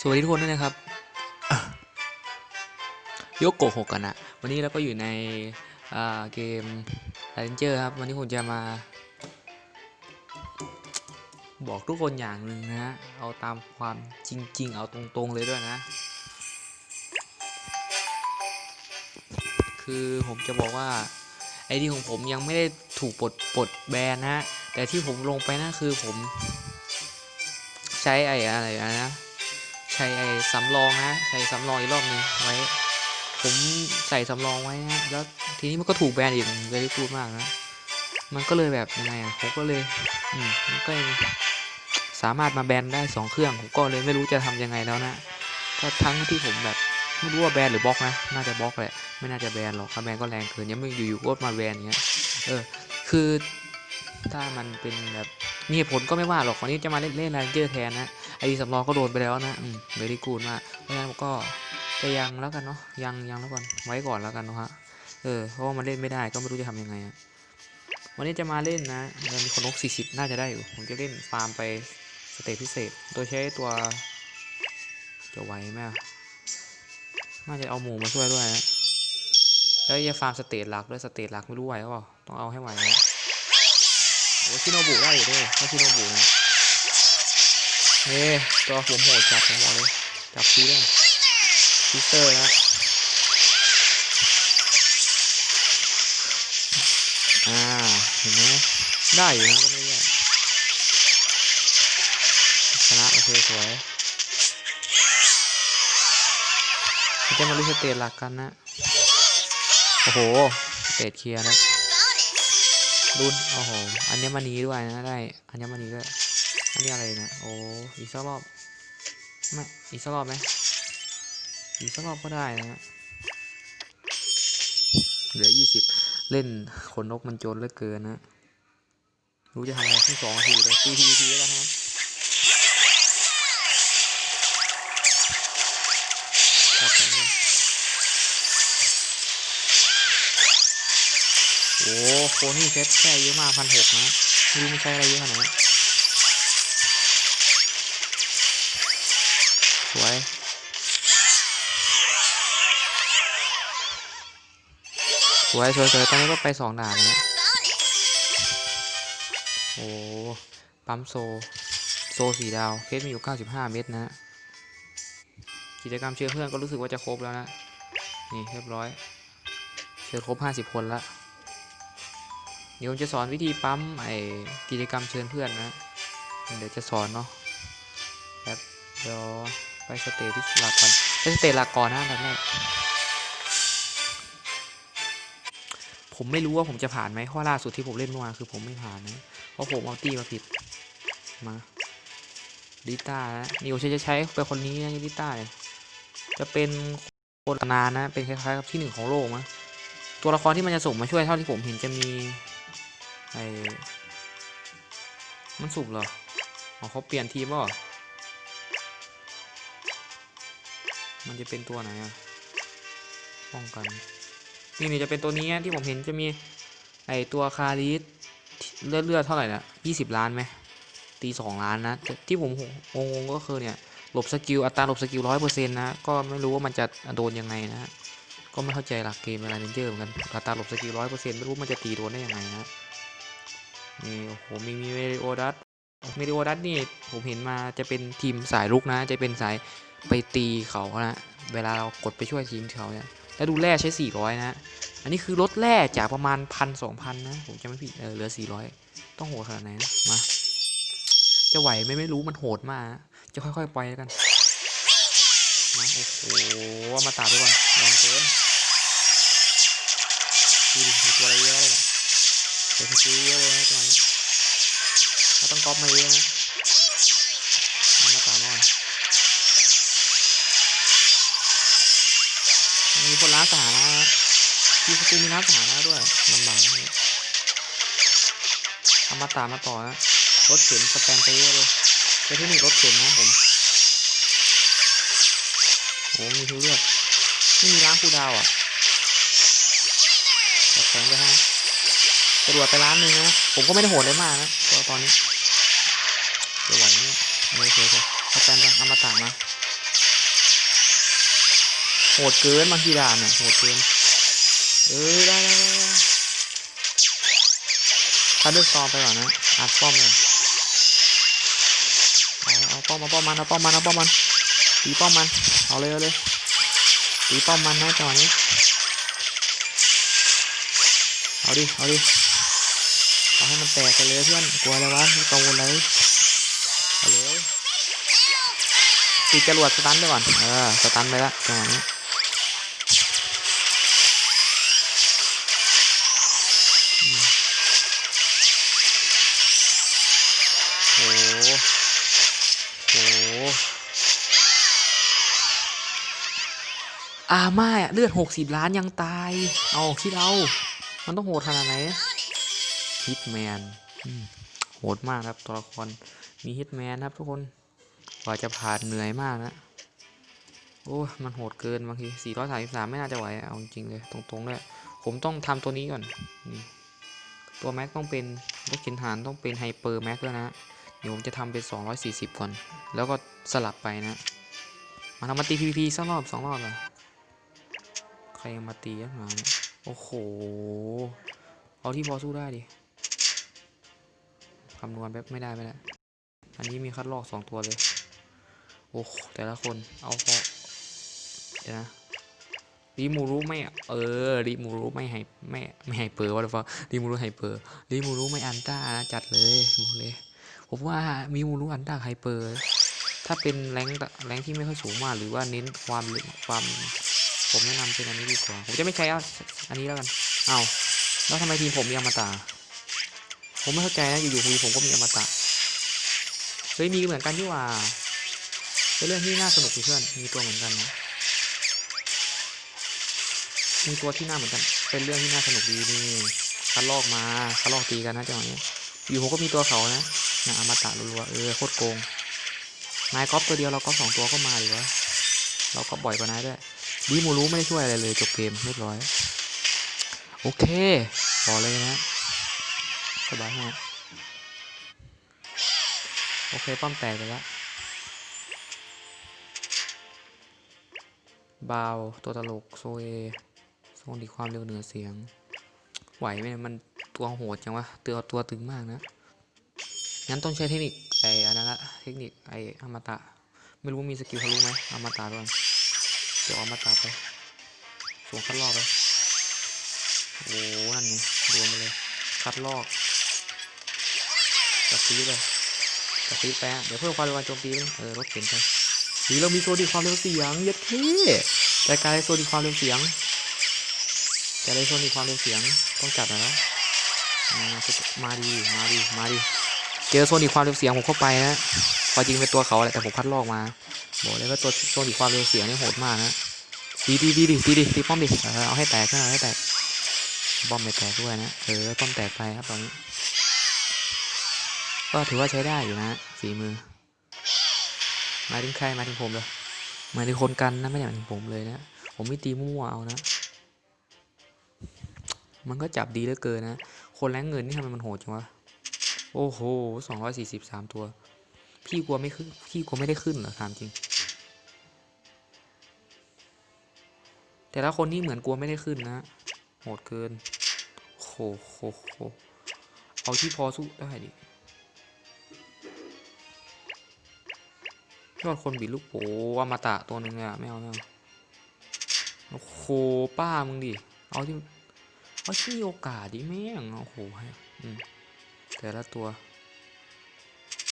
สวัสดีทุกคนด้วยนะครับโยกโกหกกันนะวันนี้เราก็อยู่ในเกม a รนเจอร์ครับ วันนี้ผมจะมา บอกทุกคนอย่างหนึ่งนะ เอาตามความจริง ๆ เอาตรงๆเลยด้วยนะ คือผมจะบอกว่าไอดีของผมยังไม่ได้ถูกปลดปลดแบนนะแต่ที่ผมลงไปนะคือผม ใช้ไออะไรนะ ใช้ไอ้สำรองนะใช้สำรองอีกรอบหนึงไว้ ผมใส่สำรองไว้นะแล้วทีนี้มันก็ถูกแบนอีกเลยพูดมากนะมันก็เลยแบบยังไงอะผมก็เลยอืมมันก็ยังสามารถมาแบนได้สองเครื่องผมก็เลยไม่รู้จะทำยังไงแล้วนะก็ทั้งที่ผมแบบไม่รู้ว่าแบนหรือบล็อกนะ น่าจะบล็อกแหละ ไม่น่าจะแบนหรอกถ้าแบนก็แรงเกินยังไม่อยู่ๆก็มาแบนอย่างเงี้ย เออ คือถ้ามันเป็นแบบมีเหตุผลก็ไม่ว่าหรอก คนนี้จะมาเล่นเล่นแรนเจอร์แทนนะ ไอ้สำรองก็โดนไปแล้วนะอืมเบรี่กูดมากเพราะฉะนั้นก็จะยังแล้วกันเนาะยังยังแล้วก่อนไว้ก่อนแล้วกันเนาะฮะเออเพราะว่ามันเล่นไม่ได้ก็ไม่รู้จะทำยังไงอะวันนี้จะมาเล่นนะเงินคนนก40 น่าจะได้อยู่ผมจะเล่นฟาร์มไปสเตจพิเศษ โดยใช้ตัวจะไหวไหมน่าจะเอาหมูมาช่วยด้วยนะแล้วจะฟาร์มสเตจหลักด้วยสเตจหลักไม่รู้ไหวหรือเปล่าต้องเอาให้ไหวนะโอ้ชิโนบุได้อยู่ด้วยถ้าชิโนบุนะ เฮ้ตัวผมโหดจับผมบอกเลยจับซีได้ซิเตอร์นะอ่าเห็นไหมได้อยู่นะก็ไม่แย่ชนะโอเคสวยจะมาลุยสเตจหลักกันนะ โอ้โหสเตจเคลียร์นะรุ่นโอ้โห อัญมณีด้วยนะได้ อัญมณีด้วย อันนี้อะไรนะ โอ้ อีกสักรอบ ไม่ อีกสักรอบไหมอีกสักรอบก็ได้นะฮะ เหลือยี่สิบเล่นขนนกมันจรเหลือเกินนะ รู้จะทำอะไรที่สองนาทีเลยตีทีทีแล้วครับตัดกันเลยโอ้โคนี่เซ็ตแค่เยอะมากพันหกนะไม่รู้มันใช้อะไรเยอะขนาดนั้ สวยสวยสวยสวยตอนนี้ก็ไปสองด่านแล้วนะโอ้ปั๊มโซ โซสีดาวเพชรมีอยู่ 95 เม็ดนะกิจกรรมเชิญเพื่อนก็รู้สึกว่าจะครบแล้วนะ นี่เรียบร้อยเชิญครบ 50 คนละเดี๋ยวผมจะสอนวิธีปั๊มไอกิจกรรมเชิญเพื่อนนะ เดี๋ยวจะสอนเนาะแบบเดี๋ยว ไปสเตจที่หลักก่อนไปสเตลักก่อนนะอันดับแรกผมไม่รู้ว่าผมจะผ่านไหมเพราะล่าสุดที่ผมเล่นเมื่อวานคือผมไม่ผ่านนะเพราะผมเอาตี้มาผิดมาลิต้านะนิวใช้จะใช้เป็นคนนี้นะลิต้าเนี่ยจะเป็นคนนานนะ เป็นคล้ายๆกับที่หนึ่งของโลกมั้งตัวละครที่มันจะส่งมาช่วยเท่าที่ผมเห็นจะมีไอ้มันสุบเหรออ๋อเขาเปลี่ยนทีมเปล่ มันจะเป็นตัวไหนอะป้องกัน นี่นี่จะเป็นตัวนี้ที่ผมเห็นจะมีไอตัวคาริสเลือดเลือดเท่าไหร่นะยี่สิบล้านไหมตีสองล้านนะที่ผมงงก็คือเนี่ยหลบสกิลอัตราหลบสกิลร้อยเปอร์เซ็นต์นะก็ไม่รู้ว่ามันจะโดนยังไงนะ ก็ไม่เข้าใจหลักเกมอะไรเนเจอร์เหมือนกันอัตราหลบสกิลร้อยเปอร์เซ็นต์ไม่รู้มันจะตีโดนได้ยังไงนะนี่โอ้โหมีมีเมริโอดัสเมริโอดัสนี่ผมเห็นมาจะเป็นทีมสายลุกนะ จะเป็นสาย ไปตีเขานะเวลาเรากดไปช่วยทีมเขาเนี่ยแล้วดูแร่ใช้ 400 นะ อันนี้คือลดแร่จากประมาณพันสองพันนะ ผมจะไม่ผิดเออเหลือ 400 ต้องโหดขนาดไหนนะมา จะไหวไหมไม่รู้มันโหดมาก จะค่อยๆ ปล่อยกันมาโอ้โหมาตาไปก่อนแรงเกินดูดิมีตัวอะไรเยอะเลยนะเดี๋ยวสกิลเยอะเลยนะจัวนี้เราต้องก๊อปมาเยอะนะ คนร้านสถานะที่สกูมีร้านสถานะด้วยลำบากนะเนี่ยเอามาตามมาต่อนะ รถเข็นสแปมไปเยอะเลยใช้เทคนิครถเข็นนะผมโอ้มีทุเลือดไม่มีร้านคูดาวอะจัดแข็งไปฮะกระโดดไปร้านหนึ่งนะ ผมก็ไม่ได้โหดเลยมากนะตัวตอนนี้จะไหวเนี่ยโอเคโอเคสแปมไปเอามาตามมา โหดเกินบางทีด่านอะโหดเกิน เออได้ได้ได้ได้ถ้าเลือกตอมไปก่อนนะอัดป้อมเลยเอาเอาป้อมมาป้อมมันเอาป้อมมันเอาป้อมมันตีป้อมมันเอาเลยเอาเลยตีป้อมมันนะจังหวะนี้เอาดิเอาดิเอาให้มันแตกไปเลยเพื่อนกลัวอะไรวะม่กังวลอะไรเอาเลยตีจรวดสตันไปก่อนเออสตันไปละจังหวะนี้ อาม่าอะเลือดหกสิบล้านยังตาย เอาคิดเอา มันต้องโหดขนาดไหนฮิตแมนโหดมากครับตัวละคร มีฮิตแมนครับทุกคน กว่าจะผ่านเหนื่อยมากนะ โอ้ มันโหดเกินบางที433ไม่น่าจะไหว เอาจริงเลย ตรงๆเลย ผมต้องทำตัวนี้ก่อน นี่ ตัวแม็กต้องเป็นรถเข็นฐานต้องเป็นไฮเปอร์แม็กแล้วยนะ เดี๋ยวผมจะทำเป็น240ก่อน แล้วก็สลับไปนะ มาทำมาตี PVP สักรอบสองรอบเหรอ รยังมาตียักมาเนี่ย โอ้โห เอาที่พอสู้ได้ดิ คำนวณแบบไม่ได้ไม่ได้ อันนี้มีคัดลอกสองตัวเลย โอ้แต่ละคน เอาพอเดี๋ยวนะรีมูรุไม่เออรีมูรุไม่ให้ไม่ไม่ให้เปอร์วะหรือเปล่ารีมูรุให้เปอร์รีมูรุไม่อันต้านะจัดเลยบอกเลยผมว่ามีมูรุอันต้าไฮเปอร์ถ้าเป็นแรงแรงที่ไม่ค่อยสูงมากหรือว่าเน้นความความ ผมแนะนำเป็นอันนี้ดีกว่า ผมจะไม่ใช้อันนี้แล้วกัน เอาแล้วทำไมทีมผมมีอมตะผมไม่เข้าใจนะอยู่ๆทีมผมก็มีอมตะเฮ้ยมีเหมือนกันที่ว่าเป็นเรื่องที่น่าสนุกดีเพื่อนมีตัวเหมือนกันนะมีตัวที่น่าเหมือนกัน เป็นเรื่องที่น่าสนุกดีนี่คัดลอกมาคัดลอกตีกันนะจังหวะนี้อยู่ผมก็มีตัวเขานะนะอมตะรัวๆเออโคตรโกงนายก๊อฟตัวเดียวเราก๊อฟสองตัวก็มาดีวะเราก็บ่อยกว่านายด้วย ดีมูรู้ไม่ได้ช่วยอะไรเลยจบเกมเรียบร้อย โอเคพอเลยนะสบายมากโอเค ป้อมแตกไปแล้วบาว ตัวตลก โซเอทรงดีความเร็วเหนือเสียง ไหวไหมมันตัวโหดจังวะตัวตัวตึงมากนะ งั้นต้องใช้เทคนิคไอ้อันนั้นละเทคนิคไอ้อมตะ ไม่รู้มีสกิลทะลุไหมอมตะด้วย เดี๋ยวเอาอมตะไปส่งคัดลอกไปโอ้นั่นไงรวมไปเลย คัดลอกกับซีดเลยกับซีดแปะเดี๋ยวเพิ่มความเร็วการโจมตีไปเออรถเข็นไปหรือเรามีโซดีความเร็วเสียงเยัดเท่แต่การโซดีความเร็วเสียงแต่ในโซดีความเร็วเสียงต้องจัดน่อยแล้วอ่ามาดีมาดีมาดีเจอโซนอีกความเร็วเสียงผมเข้าไปนะพอจริงเป็นตัวเขาแหละแต่ผมคัดลอกมา บอกเลยว่าตัวโซนอีความเร็วเสียงนี่โหดมากนะดีดีดีดีดีดีตีป้อมดิเอาให้แตกเอาให้แตกบอมไม่แตกด้วยนะเออป้อมแตกไปครับตอนนี้ ก็ถือว่าใช้ได้อยู่นะฝีมือหมายถึงใครหมายถึงผมเลยหมายถึงคนกันนะไม่ใช่หมายถึงผมเลยนะผมไม่ตีมั่วเอานะ มันก็จับดีเหลือเกินนะ คนแรงเงินนี่ทำไมมันโหดจังวะโอ้โหสองร้อยสี่สิบสามตัว พี่กลัวไม่ขึ้นพี่กลัวไม่ได้ขึ้นเหรอถามจริง แต่ละคนนี่เหมือนกลัวไม่ได้ขึ้นนะ โหดเกินโหโหโหเอาที่พอสู้ได้ดิยอดคนบิดลูกโป่อมตะตัวหนึ่งเลยอะไม่เอาไม่เอาโอ้โหป้ามึงดิ เอาที่เอาที่มีโอกาสดิแม่งโอ้โหให้แต่ละตัว